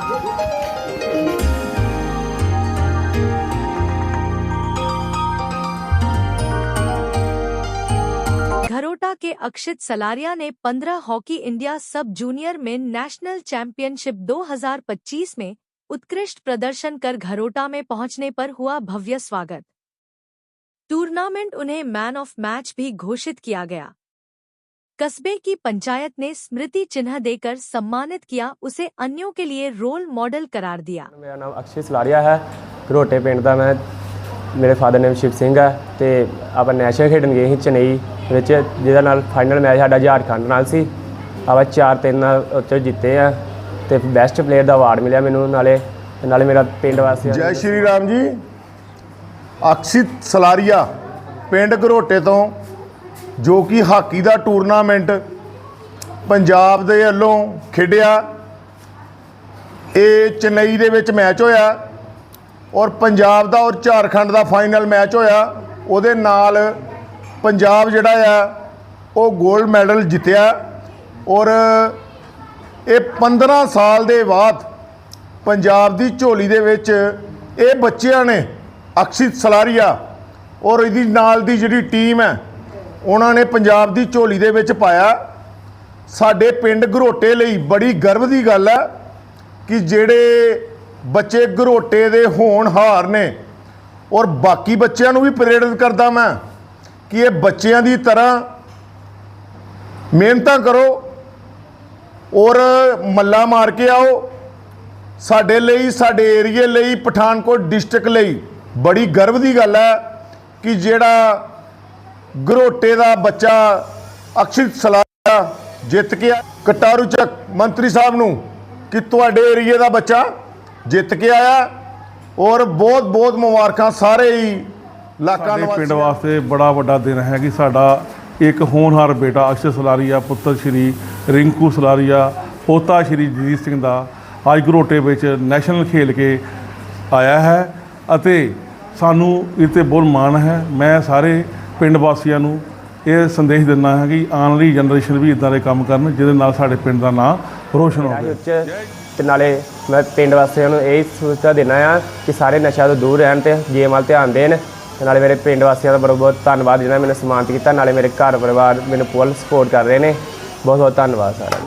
घरोटा के अक्षित सलारिया ने 15 hockey India sub junior में नेशनल चैंपियनशिप 2025 में उत्कृष्ट प्रदर्शन कर घरोटा में पहुँचने पर हुआ भव्य स्वागत। टूर्नामेंट उन्हें मैन ऑफ़ मैच भी घोषित किया गया। कस्बे की पंचायत ने स्मृति चिन्ह देकर सम्मानित किया उसे अन्यों के लिए रोल मॉडल करार दिया ਮੇਰਾ ਨਾਮ ਅਕਸ਼ੇ ਸਲਾਰੀਆ ਹੈ ਘਰੋਟੇ ਪਿੰਡ ਦਾ ਮੈਂ ਮੇਰੇ ਫਾਦਰ ਨੇਮ ਸ਼ਿਵ ਸਿੰਘ ਹੈ ਤੇ ਆਪਾਂ ਨੈਸ਼ਨਲ ਖੇਡਣ ਗਏ ਸੀ ਚੇਨਈ ਵਿੱਚ ਜਿਹਦਾ ਨਾਲ ਫਾਈਨਲ ਮੈਚ ਸਾਡਾ ਝਾਰਖੰਡ ਨਾਲ ਸੀ ਆਪਾਂ 4-3 ਨਾਲ ਉੱਥੇ ਜਿੱਤੇ ਆ ਤੇ ਬੈਸਟ ਪਲੇਅਰ ਦਾ ਅਵਾਰਡ ਮਿਲਿਆ ਮੈਨੂੰ ਨਾਲੇ ਤੇ ਨਾਲੇ ਮੇਰਾ ਪਿੰਡ ਵਾਸੀਆਂ ਜੈ ਸ਼੍ਰੀ ਰਾਮ ਜੀ ਅਕਸ਼ਿਤ ਸਲਾਰੀਆ ਪਿੰਡ ਘਰੋਟੇ ਤੋਂ ਜੋ ਕਿ ਹਾਕੀ ਦਾ ਟੂਰਨਾਮੈਂਟ ਪੰਜਾਬ ਦੇ ਵੱਲੋਂ ਖੇਡਿਆ। ਇਹ ਚੇਨਈ ਦੇ ਵਿੱਚ ਮੈਚ ਹੋਇਆ ਔਰ ਪੰਜਾਬ ਦਾ ਔਰ ਝਾਰਖੰਡ ਦਾ ਫਾਈਨਲ ਮੈਚ ਹੋਇਆ। ਉਹਦੇ ਨਾਲ ਪੰਜਾਬ ਜਿਹੜਾ ਆ, ਉਹ 골ਡ ਮੈਡਲ ਜਿੱਤਿਆ ਔਰ ਇਹ 15 ਸਾਲ ਦੇ ਬਾਅਦ ਪੰਜਾਬ ਦੀ ਝੋਲੀ ਦੇ ਵਿੱਚ ਇਹ ਬੱਚਿਆਂ ਨੇ ਅਕਸ਼ਿਤ ਸਲਾਰੀਆ ਔਰ ਇਹਦੀ ਨਾਲ ਦੀ ਜਿਹੜੀ ਟੀਮ ਹੈ ਉਹਨਾਂ ਨੇ ਪੰਜਾਬ ਦੀ ਝੋਲੀ ਦੇ ਵਿੱਚ ਪਾਇਆ। ਸਾਡੇ ਪਿੰਡ ਘਰੋਟੇ ਲਈ ਬੜੀ ਗਰਵ ਦੀ ਗੱਲ ਹੈ ਕਿ ਜਿਹੜੇ ਬੱਚੇ ਘਰੋਟੇ ਦੇ ਹੋਣਹਾਰ ਨੇ ਔਰ ਬਾਕੀ ਬੱਚਿਆਂ ਨੂੰ ਵੀ ਪ੍ਰੇਰਿਤ ਕਰਦਾ ਮੈਂ ਕਿ ਇਹ ਬੱਚਿਆਂ ਦੀ ਤਰ੍ਹਾਂ ਮਿਹਨਤਾਂ ਕਰੋ ਔਰ ਮੱਲਾ ਮਾਰ ਕੇ ਆਓ। ਸਾਡੇ ਲਈ, ਸਾਡੇ ਏਰੀਏ ਲਈ, ਪਠਾਨਕੋਟ ਡਿਸਟ੍ਰਿਕਟ ਲਈ ਬੜੀ ਗਰਵ ਦੀ ਗੱਲ ਹੈ ਕਿ ਜਿਹੜਾ ਘਰੋਟੇ ਦਾ ਬੱਚਾ ਅਕਸ਼ਿਤ ਸਲਾਹ ਜਿੱਤ ਕੇ ਆ- ਕਟਾਰੂ ਚੱਕ ਮੰਤਰੀ ਸਾਹਿਬ ਨੂੰ ਕਿ ਤੁਹਾਡੇ ਏਰੀਏ ਦਾ ਬੱਚਾ ਜਿੱਤ ਕੇ ਆਇਆ। ਔਰ ਬਹੁਤ ਬਹੁਤ ਮੁਬਾਰਕਾਂ ਸਾਰੇ ਹੀ ਇਲਾਕਾ ਸਾਡੇ ਪਿੰਡ ਵਾਸਤੇ ਬੜਾ ਵੱਡਾ ਦਿਨ ਹੈ ਕਿ ਸਾਡਾ ਇੱਕ ਹੋਣਹਾਰ ਬੇਟਾ ਅਕਸ਼ੇ ਸਲਾਰੀਆ ਪੁੱਤਰ ਸ਼੍ਰੀ ਰਿੰਕੂ ਸਲਾਰੀਆ ਪੋਤਾ ਸ਼੍ਰੀ ਜਗਜੀਤ ਸਿੰਘ ਦਾ ਅੱਜ ਘਰੋਟੇ ਵਿੱਚ ਨੈਸ਼ਨਲ ਖੇਲ ਕੇ ਆਇਆ ਹੈ। ਅਤੇ ਸਾਨੂੰ ਇਹ 'ਤੇ ਬਹੁਤ ਮਾਣ ਹੈ। ਮੈਂ ਸਾਰੇ ਪਿੰਡ ਵਾਸੀਆਂ ਨੂੰ ਇਹ ਸੰਦੇਸ਼ ਦਿੰਦਾ ਹਾਂ ਕਿ ਆਉਣ ਵਾਲੀ ਜਨਰੇਸ਼ਨ ਵੀ ਇਦਾਂ ਦੇ ਕੰਮ ਕਰਨ, ਜਿਹਦੇ ਨਾਲ ਸਾਡੇ ਪਿੰਡ ਦਾ ਨਾਂ ਰੋਸ਼ਨ ਹੋਵੇ। ਤੇ ਨਾਲੇ ਮੈਂ ਪਿੰਡ ਵਾਸੀਆਂ ਨੂੰ ਇਹ ਸੂਚਨਾ ਦੇਣਾ ਆ ਕਿ ਸਾਰੇ ਨਸ਼ਾ ਤੋਂ ਦੂਰ ਰਹਿਣ ਤੇ ਗੇਮ ਵੱਲ ਧਿਆਨ ਦੇਣ। ਤੇ ਨਾਲੇ ਮੇਰੇ ਪਿੰਡ ਵਾਸੀਆਂ ਦਾ ਬਹੁਤ ਬਹੁਤ ਧੰਨਵਾਦ ਜਿਹਨਾਂ ਨੇ ਮੈਨੂੰ ਸਨਮਾਨਿਤ ਕੀਤਾ। ਨਾਲੇ ਮੇਰੇ ਘਰ ਪਰਿਵਾਰ ਮੈਨੂੰ ਪੂਰਾ ਸਪੋਰਟ ਕਰ ਰਹੇ ਨੇ। ਬਹੁਤ ਬਹੁਤ ਧੰਨਵਾਦ ਸਾਰਿਆਂ ਦਾ।